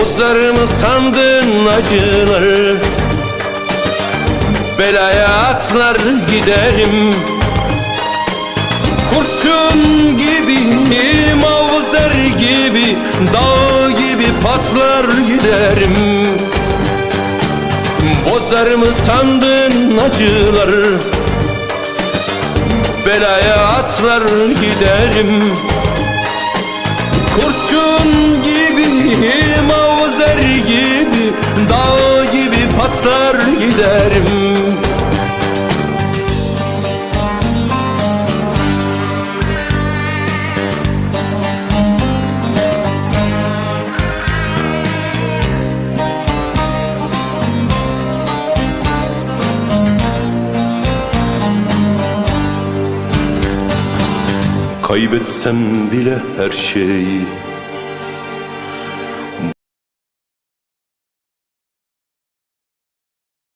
Bozar mı sandın acıları Belaya atlar giderim. Kurşun gibi, mavzer gibi Dağ gibi patlar giderim. Bozar mı sandın acıları Belaya atlar giderim. Kurşun gibi, patlar giderim Kaybetsem bile her şeyi